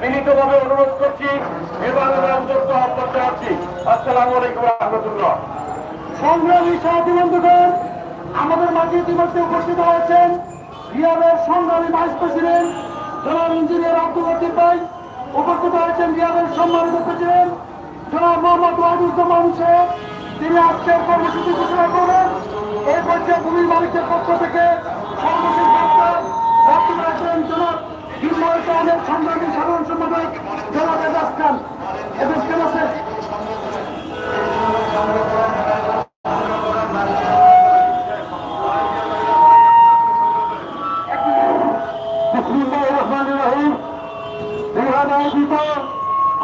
বিনীতভাবে অনুরোধ করছি জানাচ্ছি আসসালামু আলাইকুম রহমতুল্লাহ। সংগ্রামী সাথী বন্ধুগণ, আমাদের মাঝে ইতিমধ্যে উপস্থিত হয়েছেন রিয়াদের সংগ্রামী ভাইস প্রেসিডেন্ট, জনাব ইঞ্জিনিয়ার আব্দুল লতিফ ভাই। উপস্থিত হয়েছেন রিয়াদের সম্মানিত প্রেসিডেন্ট, জনাব মোহাম্মদ ওয়াহিদুজ্জামান সাহেব। তিনি আজকের কর্মসূচি ঘোষণা করবেন। এই পর্যায়ে ভূমি মালিকের পক্ষ থেকে সর্বশেষ বক্তব্য রাখবেন জনাব হিন্দু টাউনের সংগ্রামী সাধারণ সম্পাদক খান এজাজ খান আছে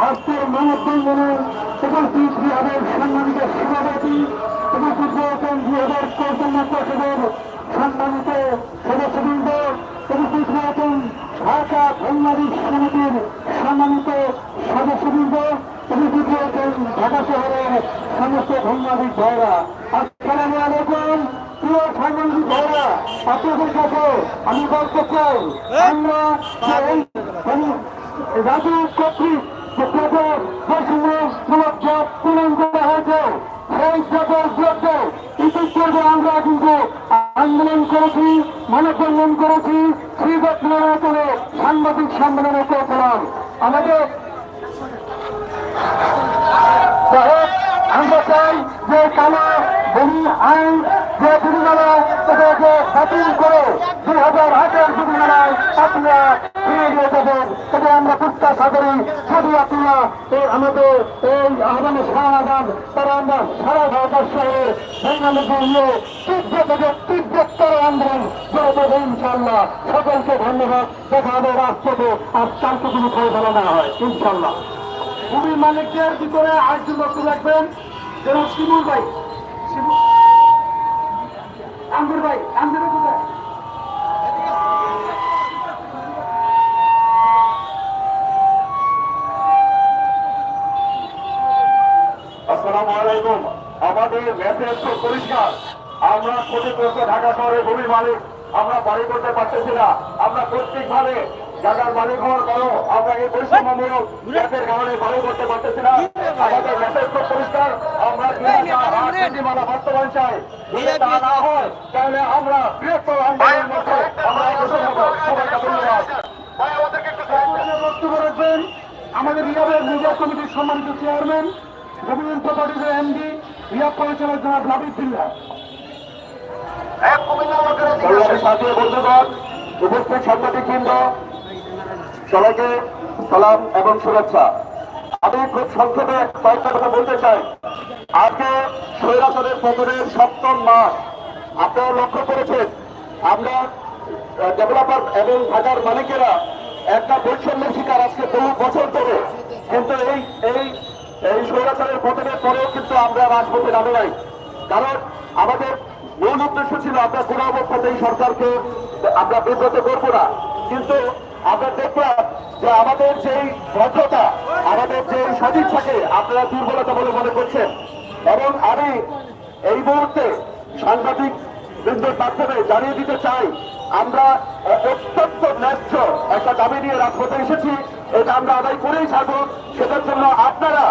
আজকের মানববন্ধনে উপস্থিত বিহারের সম্মানিত সভাপতি উপস্থিত রয়েছেন বিহারের পরিচালনা পরিষদের সম্মানিত সদস্যবৃন্দ উপস্থিত রয়েছেন ঢাকা বাংলাদেশ সমিতির সম্মানিত সদস্যবৃন্দ, উপস্থিত রয়েছেন ঢাকা শহরের সমস্ত বাংলাদেশ ভাইরা আসসালামু আলাইকুম আপনাদের কাছে আমি বলতে চাই। আমরা রাজু কর্তৃক যে পূরণ করা হয়েছে। সেই করেছি, মানববন্ধন করেছি করে সাংবাদিক সম্মেলনে আমাদের আমরা চাই যে কালো আইন, যে বিধিমালা তাদেরকে বাতিল করে দুই হাজার আটের বিধিমালায় আপনারা ফিরে দিয়ে দেবেন তবে আমরা প্রত্যাশা করি যদি আপনারা এই আমাদের এই আহ্বানে সারা দেন। আমরা সারা ভারত শহরের বাঙালিকে নিয়ে তীব্র থেকে তীব্রতর আন্দোলন করে দেবো ইনশাল্লাহ সকলকে ধন্যবাদ। দেখা হবে রাষ্ট্রকে। আর কালকে কোনো খবর ফেলা না হয় ইনশাল্লাহ ভূমি মালিকদের ভিতরে আরেকজন বক্তব্য রাখবেন। যেন শিমুল ভাই। শিমুল আঙ্গুর ভাই আমাদের আমরা বাড়ি করতে পারতেছি না। আমরা প্রত্যেকভাবে জায়গার মালিক হওয়ার পরও আমরা এই গ্যাসের কারণে বাড়ি করতে পারতেছি না। আমাদের পরিষ্কার। আমরা বাস্তবায়ন চাই। যদি তা না হয় তাহলে আমরা বৃহত্তর আন্দোলনের মধ্যে আমরা অগ্রসর হব সবাইকে ধন্যবাদ ভাই আমাদেরকে একটু পর্যায়ে বক্তব্য রাখবেন আমাদের রিয়াবের মিডিয়া কমিটির সম্মানিত চেয়ারম্যান রবীন্দ্র প্রপার্টিজের এমডি রিয়াব পরিচালক জনাব সংগ্রামী বন্ধুগণ উপস্থিত সাংবাদিক বৃন্দ সবাইকে সালাম এবং শুভেচ্ছা। আমি খুব সংক্ষেপে কয়েকটা কথা বলতে চাই। আজকে স্বৈরাচারের পতনের সপ্তম মাস। আপনারা লক্ষ্য করেছেন, আমরা ডেভেলপার এবং ঢাকার মালিকেরা একটা বৈষম্যের শিকার আজকে বহু বছর ধরে। কিন্তু এই এই এই স্বৈরাচারের পতনের পরেও কিন্তু আমরা রাজপথে নামে নাই। কারণ আমাদের মূল উদ্দেশ্য ছিল, আমরা কোনো অবস্থাতেই সরকারকে আমরা বিব্রত করব না। কিন্তু আমরা দেখলাম যে আমাদের যেই ভদ্রতা, আমাদের যে সদিচ্ছাকে আপনারা দুর্বলতা বলে মনে করছেন এবং আমি এই মুহূর্তে সাংবাদিক বৃন্দের মাধ্যমে জানিয়ে দিতে চাই, আমরা অত্যন্ত ন্যায্য একটা দাবি নিয়ে রাজপথে এসেছি। এটা আমরা আদায় করেই ছাড়বো। সেটার জন্য আপনারা,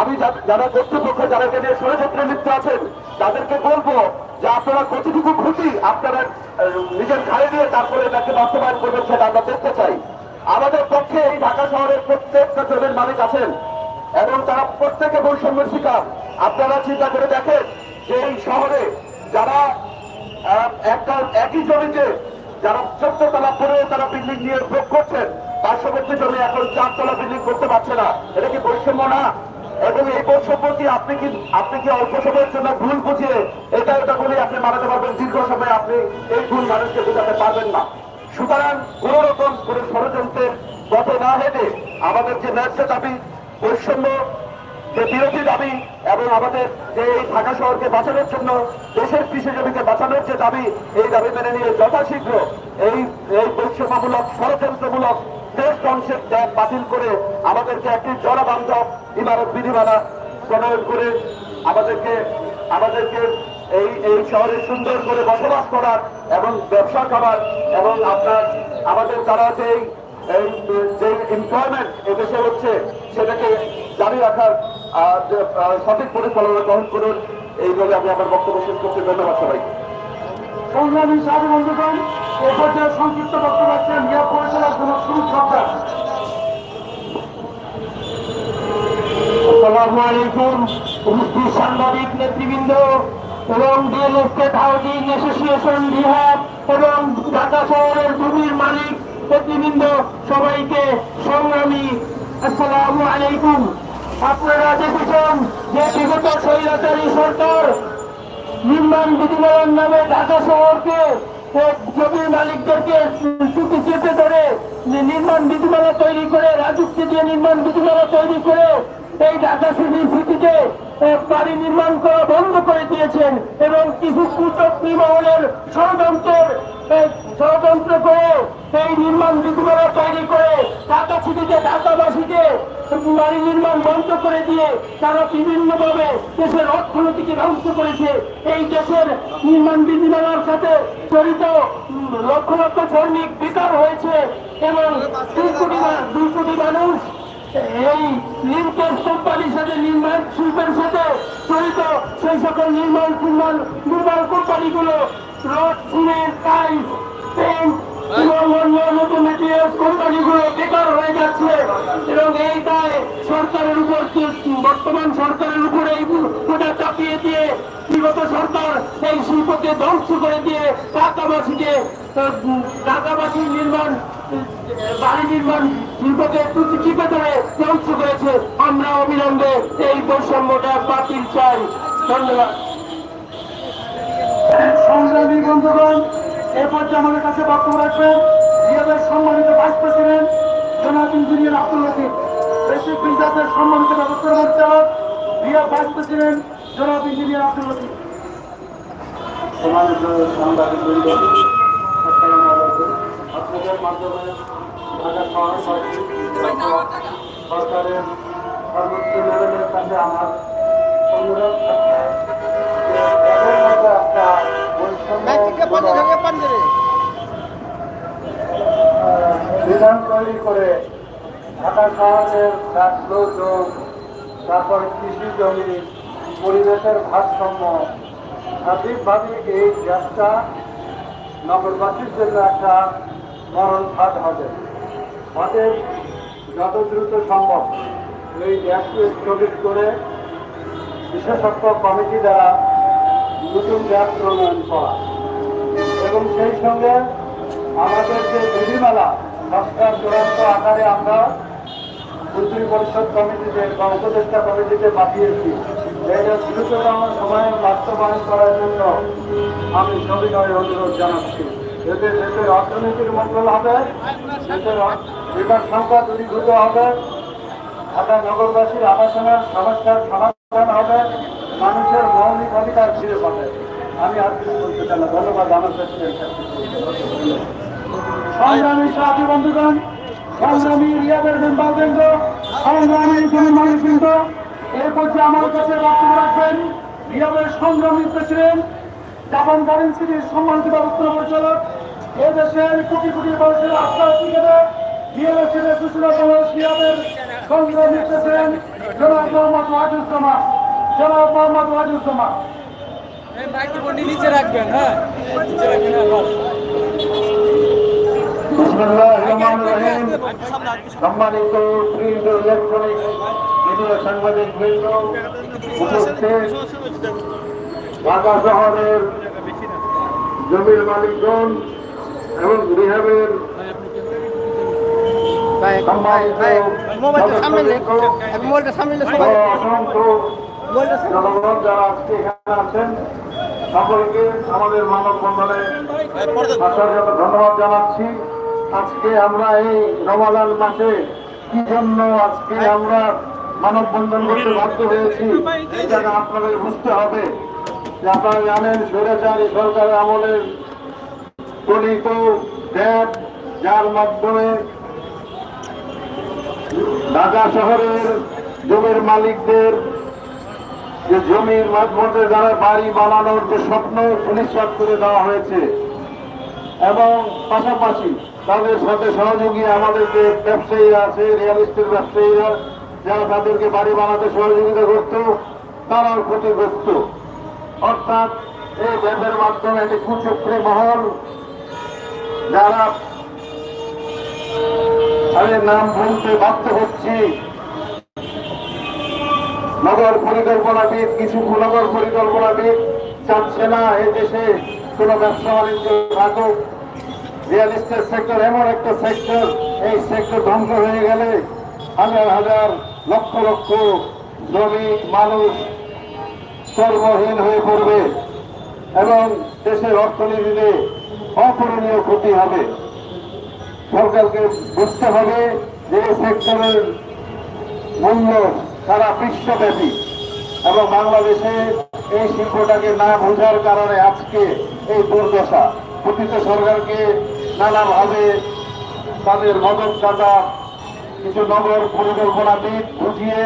আমি যারা কর্তৃপক্ষ, যাদেরকে নিয়ে ষড়যন্ত্রে লিপ্ত আছেন, তাদেরকে বলব যে আপনারা কতটুকু ক্ষতি আপনারা নিজের ঘাড়ে নিয়ে তারপরে এটাকে বাস্তবায়ন করবেন সেটা আমরা দেখতে চাই। আমাদের পক্ষে এই ঢাকা শহরের প্রত্যেকটা জমির মালিক আছেন এবং তারা প্রত্যেকে বৈষম্যের শিকার। আপনারা চিন্তা করে দেখেন যে এই শহরে যারা একই জমিতে যারা চোদ্দ তলা পরে তারা বিল্ডিং নিয়ে ভোগ করছেন পার্শ্ববর্তী জমি এখন চারতলা বিল্ডিং করতে পারছে না। এটা কি বৈষম্য না? এবং এই বৈষম্যটি আপনি কি আপনি কি অল্প সময়ের জন্য ভুল বুঝিয়ে এটা এটা বলে আপনি মানাতে পারবেন? দীর্ঘ সময় আপনি এই ভুল মানুষকে বোঝাতে পারবেন না। সুতরাং কোন রকম কোন ষড়যন্ত্রের পথে না হেঁটে আমাদের যে ন্যায্য দাবি, বৈষম্য যে বিরোধী দাবি এবং আমাদের যে এই ঢাকা শহরকে বাঁচানোর জন্য দেশের কৃষি জমিকে বাঁচানোর যে দাবি, এই দাবি মেনে নিয়ে যথাশীঘ্র এই এই বৈষম্যমূলক ষড়যন্ত্রমূলক দেশ ধ্বংসের ত্যাগ বাতিল করে আমাদেরকে একটি জনবান্ধব ইমারত বিধিমালা প্রণয়ন করে আমাদেরকে আমাদেরকে এই এই শহরে সুন্দর করে বসবাস করার এবং ব্যবসা করার এবং আপনার, আমাদের যারা যেই, এই যে এমপ্লয়মেন্ট এদেশে হচ্ছে, সেটাকে জারি রাখার সঠিক পরিচালনা গ্রহণ করুন। এই বলে আমি আমার বক্তব্য শেষ করছি। ধন্যবাদ সবাইকে। সংগ্রামী সাধু বন্ধুগণ এ পর্যায়ে সংক্ষিপ্ত বক্তব্য রাখছেন ইয়া পরিচালক সুরুপ সরকার আসসালামু আলাইকুম উপস্থিত সাংবাদিক নেতৃবৃন্দ এবং রিয়েল এস্টেট হাউজিং অ্যাসোসিয়েশন বিহার এবং ঢাকা শহরের ভূমির মালিক নেতৃবৃন্দ সবাইকে সংগ্রামী আসসালামু আলাইকুম। আপনারা দেখেছেন যে বিগত স্বৈরাচারী সরকার নির্মাণ বিধিমালার নামে ঢাকা শহরকে জমির মালিকদেরকে চুটি চেপে ধরে নির্মাণ বিধিমালা তৈরি করে রাজুক্তি দিয়ে নির্মাণ বিধিমালা তৈরি করে এই ঢাকা সিটি সিটিতে এক বাড়ি নির্মাণ করা বন্ধ করে দিয়েছেন এবং কিছু কুচক্রী মহলের ষড়যন্ত্রের ষড়যন্ত্র করে এই নির্মাণ বিধিমালা তৈরি করে ঢাকা সিটিতে ঢাকাবাসীকে বাড়ি নির্মাণ বন্ধ করে দিয়ে তারা বিভিন্নভাবে দেশের অর্থনীতিকে ধ্বংস করেছে। এই দেশের নির্মাণ বিধিমালার সাথে জড়িত লক্ষ লক্ষ শ্রমিক বেকার হয়েছে এবং দুই কোটি মানুষ এই লিঙ্কেজ কোম্পানির সাথে নির্মাণ শিল্পের সাথে জড়িত। সেই সকল নির্মাণ নির্মাণ নির্মাণ কোম্পানিগুলো রড, সিমেন্ট, টাইলস পেন্ট কোম্পানিগুলো বেকার হয়ে যাচ্ছে। এবং এই সরকারের উপর বর্তমান সরকারের উপর এই গোটা চাপিয়ে দিয়ে বিগত সরকার এই শিল্পকে ধ্বংস করে দিয়ে ঢাকাবাসীকে, ঢাকাবাসীর নির্মাণ বাড়ি নির্মাণ শিল্পকে টুচি চিপে ধরে ধ্বংস করেছে। আমরা অবিলম্বে এই বৈষম্যটা বাতিল চাই। ধন্যবাদ। সংগ্রামী বন্ধুগণ এ পর্যায়ে আমাদের কাছে বক্তব্য রাখবেন। রিয়াদের সম্মানিত ভাইস প্রেসিডেন্ট জনাব ইঞ্জিনিয়ার আব্দুল লতিফ। বেসিক বিজাতের সম্মানিত ব্যবস্থার পরিচালক রিয়া ভাইস প্রেসিডেন্ট জনাব ইঞ্জিনিয়ার আব্দুল লতিফ। সম্মানিত সাংবাদিক বৃন্দ আপনাদের মাধ্যমে সরকারের কাছে আমার বিধান তৈরি করে ঢাকা শহরের তারপর কৃষি জমি, পরিবেশের ভারসাম্য সঠিকভাবে এই গ্যাসটা নগরবাসীর জন্য একটা মরণ ফাঁদ হবে। অতএব যত দ্রুত সম্ভব। এই গ্যাসকে স্থগিত করে বিশেষজ্ঞ কমিটি দ্বারা নতুন গ্যাস প্রণয়ন করা। এবং সেই সঙ্গে আমাদের যে বিধিমালা, সংস্কার চূড়ান্ত আকারে আমরা মন্ত্রী পরিষদ কমিটিতে বা উপদেষ্টা কমিটিতে পাঠিয়েছি। এটা দ্রুততম সময়ে বাস্তবায়ন করার জন্য আমি সবিনয় অনুরোধ জানাচ্ছি। এতে দেশের অর্থনীতির মঙ্গল হবে, দেশের বেকার সংখ্যা দূরীভূত হবে। ঢাকা নগরবাসীর আবাসনের সমস্যার সমাধান হবে। মানুষের মৌলিক অধিকার ফিরে পাবে। আমি আর কিছু বলতে চাই না। ধন্যবাদ আমার প্রেসিডেন্ট সংগ্রামী সাথী বন্ধুগণ, সংগ্রামী রিয়াদের মেম্বারবৃন্দ, সংগ্রামী জনমানুষবৃন্দ এর মধ্যে আমার কাছে বক্তব্য রাখবেন। রিয়াদের সংগ্রামী প্রেসিডেন্ট, জাপান কারেন সিটির সম্মানিত ব্যবস্থা পরিচালক এদেশের কোটি কোটি মানুষের আস্থা শিখেছে রিয়ালের সূচনা করা রিয়াদের সংগ্রামী প্রেসিডেন্ট জনাব মোহাম্মদ ওয়াজুজ্জামান। জনাব মোহাম্মদ মাইক্রোফোনটি নিচে রাখবেন হ্যাঁ? নিচে রাখবেন হ্যাঁ। সম্মানিত প্রিন্ট ইলেকট্রনিক মিডিয়া সাংবাদিক বৃন্দ ঢাকা শহরের জমির মালিকগণ এবং রিহাবের সকলকে আমাদের মানববন্ধনে আসার জন্য ধন্যবাদ জানাচ্ছি। আজকে আমরা এই রমাদান মাসে কি জন্য আজকে আমরা মানববন্ধন করতে বাধ্য হয়েছি এটা আপনাদের বুঝতে হবে। আপনারা জানেন, স্বৈরাচারী সরকারের আমলের গণিত ড্যাব যার মাধ্যমে ঢাকা শহরের জমির মালিকদের যে জমির মাঝমধ্যে যারা বাড়ি বানানোর যে স্বপ্ন সুনিশ্চিত করে দেওয়া হয়েছে, এবং পাশাপাশি তাদের সাথে সহযোগী আমাদের যে ব্যবসায়ীরা আছে রিয়েল এস্টেট ব্যবসায়ীরা, যারা তাদেরকে বাড়ি বানাতে সহযোগিতা করত, তারাও ক্ষতিগ্রস্ত। অর্থাৎ এই ব্যাপের মাধ্যমে একটি কুচক্রী মহল যারা আমি নাম বলতে বাধ্য হচ্ছি। নগর পরিকল্পনাবিদ কিছু নগর পরিকল্পনাবিদ চাচ্ছে না এই দেশে। কোনো ব্যবসা বাণিজ্য থাকুক। রিয়েল এস্টেট সেক্টর এমন একটা সেক্টর, এই সেক্টর ধ্বংস হয়ে গেলে হাজার হাজার লক্ষ লক্ষ শ্রমিক, মানুষ কর্মহীন হয়ে পড়বে এবং দেশের অর্থনীতিতে অপূরণীয় ক্ষতি হবে। সরকারকে বুঝতে হবে যে সেক্টরের মূল্য সারা বিশ্বব্যাপী এবং বাংলাদেশে এই শিল্পটাকে না বোঝার কারণে আজকে এই দুর্দশা। প্রকৃত সরকারকে নানাভাবে তাদের মদত দাতা কিছু নগর পরিকল্পনাবিদ বুঝিয়ে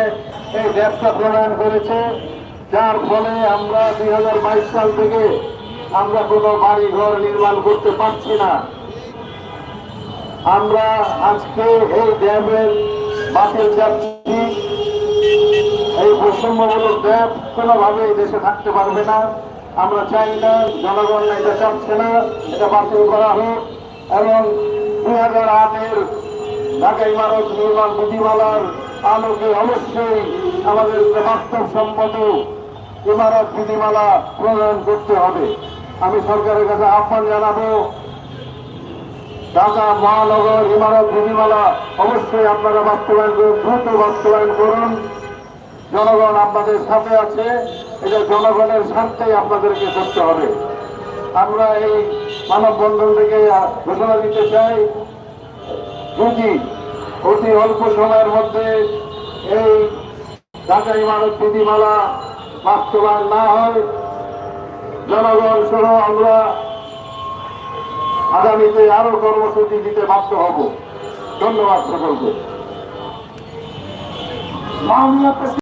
এই ব্যবসা প্রণয়ন করেছে। যার ফলে আমরা দুই হাজার বাইশ সাল থেকে আমরা কোনো বাড়ি ঘর নির্মাণ করতে পারছি না। আমরা আজকে এই ড্যামের বাতিল যাচ্ছি। এই বৈষম্যমূলক ড্যাম কোনোভাবে এই দেশে থাকতে পারবে না। আমরা চাই না, জনগণ এটা চাচ্ছে না, এটা বাতিল করা হোক। এবং দুই হাজার আটের ঢাকা ইমারত নির্মাণ বিধিমালার আলোকে অবশ্যই আমাদের বাস্তবসম্মত ইমারত বিধিমালা প্রণয়ন করতে হবে। আমি সরকারের কাছে আহ্বান জানাব ঢাকা মহানগর ইমারত বিধিমালা অবশ্যই আপনারা বাস্তবায়ন করুন, দ্রুত বাস্তবায়ন করুন। জনগণ আপনাদের সাথে আছে, এটা জনগণের স্বার্থেই আপনাদেরকে করতে হবে। আমরা এই মানববন্ধন থেকে ঘোষণা দিতে চাই, যদি অতি অল্প সময়ের মধ্যে এই ঢাকা ইমারত বিধিমালা বাস্তবায়ন না হয়, জনগণ সহ আমরা আগামীতে আরও কর্মসূচি দিতে বাধ্য হব। ধন্যবাদ সকলকে।